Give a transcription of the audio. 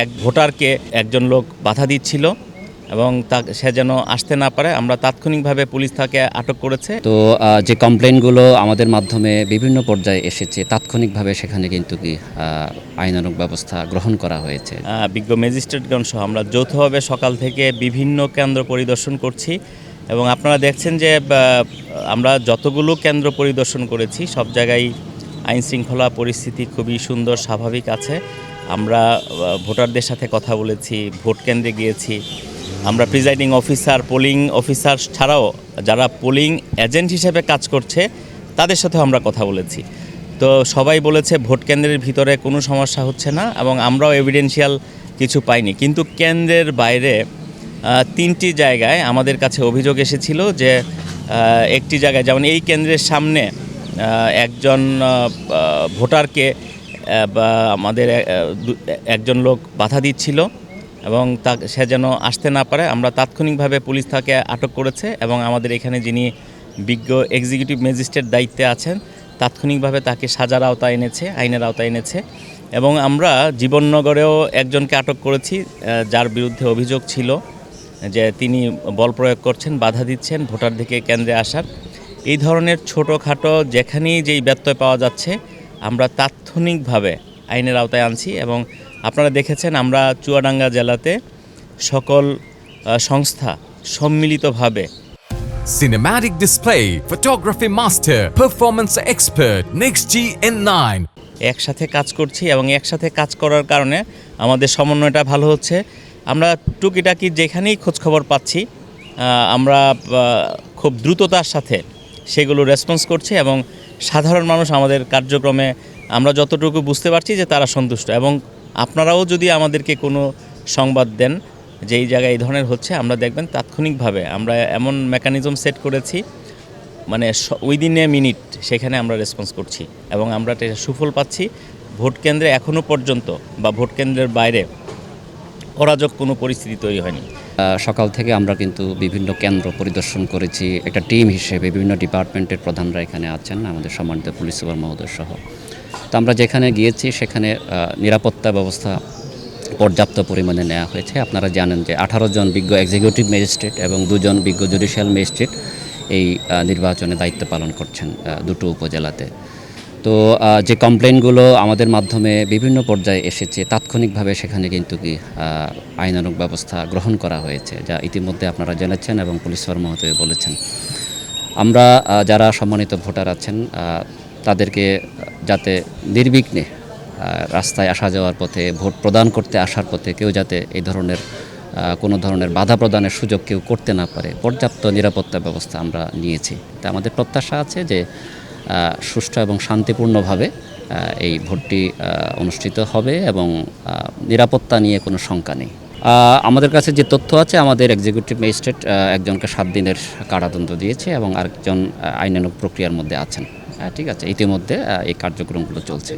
এক ভোটারকে একজন লোক বাধা দিচ্ছিল এবং তা সে যেন আসতে না পারে আমরা তাৎক্ষণিকভাবে পুলিশ তাকে আটক করেছে। তো যে কমপ্লেনগুলো আমাদের মাধ্যমে বিভিন্ন পর্যায়ে এসেছে তাৎক্ষণিকভাবে সেখানে কিন্তু কি আহ, আইনানুগ ব্যবস্থা গ্রহণ করা হয়েছে। বিজ্ঞ ম্যাজিস্ট্রেটগণ সহ আমরা যৌথভাবে সকাল থেকে বিভিন্ন কেন্দ্র পরিদর্শন করছি এবং আপনারা দেখছেন যে আমরা যতগুলো কেন্দ্র পরিদর্শন করেছি সব জায়গায় আইন শৃঙ্খলা পরিস্থিতি খুবই সুন্দর স্বাভাবিক আছে। আমরা ভোটারদের সাথে কথা বলেছি, ভোট কেন্দ্রে গিয়েছি। আমরা প্রিজাইডিং অফিসার, পোলিং অফিসার ছাড়াও যারা পোলিং এজেন্ট হিসেবে কাজ করছে, তাদের সাথেও আমরা কথা বলেছি। তো সবাই বলেছে ভোট কেন্দ্রের ভিতরে কোনো সমস্যা হচ্ছে না এবং আমরাও এভিডেন্সিয়াল কিছু পাইনি। কিন্তু কেন্দ্রের বাইরে তিনটি জায়গায় আমাদের কাছে অভিযোগ এসেছিল যে একটি জায়গায় যেমন এই কেন্দ্রের সামনে একজন ভোটারকে বা আমাদের একজন লোক বাধা দিচ্ছিল এবং তা, সে যেন আসতে না পারে। আমরা তাৎক্ষণিকভাবে পুলিশ তাকে আটক করেছে এবং আমাদের এখানে যিনি বিজ্ঞ এক্সিকিউটিভ ম্যাজিস্ট্রেট দায়িত্বে আছেন, তাৎক্ষণিকভাবে তাকে সাজার আওতায় এনেছে, আইনের আওতায় এনেছে। এবং আমরা জীবননগরেও একজনকে আটক করেছি যার বিরুদ্ধে অভিযোগ ছিল যে তিনি বল প্রয়োগ করছেন, বাধা দিচ্ছেন ভোটার দিকে কেন্দ্রে আসার। এই ধরনের ছোটোখাটো যেখানেই যেই ব্যত্যয় পাওয়া যাচ্ছে আমরা তাৎক্ষণিকভাবে আইনের আওতায় আনছি এবং আপনারা দেখেছেন আমরা চুয়াডাঙ্গা জেলাতে সকল সংস্থা সম্মিলিতভাবে Cinematic display, photography master, performance expert, Next G N9. একসাথে কাজ করছি এবং একসাথে কাজ করার কারণে আমাদের সমন্বয়টা ভালো হচ্ছে আমরা টুকিটাকি যেখানেই খোঁজখবর পাচ্ছি আমরা খুব দ্রুততার সাথে সেগুলো রেসপন্স করছি এবং সাধারণ মানুষ আমাদের কার্যক্রমে আমরা যতটুকু বুঝতে পারছি যে তারা সন্তুষ্ট এবং আপনারাও যদি আমাদেরকে কোনো সংবাদ দেন যে এই জায়গায় এই ধরনের হচ্ছে, আমরা দেখবেন তাৎক্ষণিকভাবে আমরা এমন মেকানিজম সেট করেছি মানে উইদিন এ মিনিট সেখানে আমরা রেসপন্স করছি এবং আমরা সুফল পাচ্ছি। ভোট কেন্দ্রে এখনও পর্যন্ত বা ভোট কেন্দ্রের বাইরে অরাজক কোনো পরিস্থিতি তৈরি হয়নি। সকাল থেকে আমরা কিন্তু বিভিন্ন কেন্দ্র পরিদর্শন করেছি। একটা টিম হিসেবে বিভিন্ন ডিপার্টমেন্টের প্রধানরা এখানে আছেন, আমাদের সম্মানিত পুলিশ সুপার মহোদয় সহ। তো আমরা যেখানে গিয়েছি সেখানে নিরাপত্তা ব্যবস্থা পর্যাপ্ত পরিমাণে নেওয়া হয়েছে। আপনারা জানেন যে আঠারো জন বিজ্ঞ এক্সিকিউটিভ ম্যাজিস্ট্রেট এবং দুজন বিজ্ঞ জুডিশিয়াল ম্যাজিস্ট্রেট এই নির্বাচনে দায়িত্ব পালন করছেন দুটো উপজেলাতে। তো যে কমপ্লেনগুলো আমাদের মাধ্যমে বিভিন্ন পর্যায়ে এসেছে তাৎক্ষণিকভাবে সেখানে কিন্তু কি আহ, আইনানুগ ব্যবস্থা গ্রহণ করা হয়েছে যা ইতিমধ্যে আপনারা জেনেছেন এবং পুলিশ মহোদয় বলেছেন। আমরা যারা সম্মানিত ভোটার আছেন তাদেরকে যাতে নির্বিঘ্নে রাস্তায় আসা যাওয়ার পথে ভোট প্রদান করতে আসার পথে কেউ যাতে এই ধরনের কোনো ধরনের বাধা প্রদানের সুযোগ কেউ করতে না পারে পর্যাপ্ত নিরাপত্তা ব্যবস্থা আমরা নিয়েছি। তা আমাদের প্রত্যাশা আছে যে সুষ্ঠু এবং শান্তিপূর্ণভাবে এই ভোটটি অনুষ্ঠিত হবে এবং নিরাপত্তা নিয়ে কোনো শঙ্কা নেই। আমাদের কাছে যে তথ্য আছে, আমাদের এক্সিকিউটিভ ম্যাজিস্ট্রেট একজনকে সাত দিনের কারাদণ্ড দিয়েছে এবং আরেকজন আইনানুক প্রক্রিয়ার মধ্যে আছেন। ঠিক আছে, ইতিমধ্যে এই কার্যক্রমগুলো চলছে।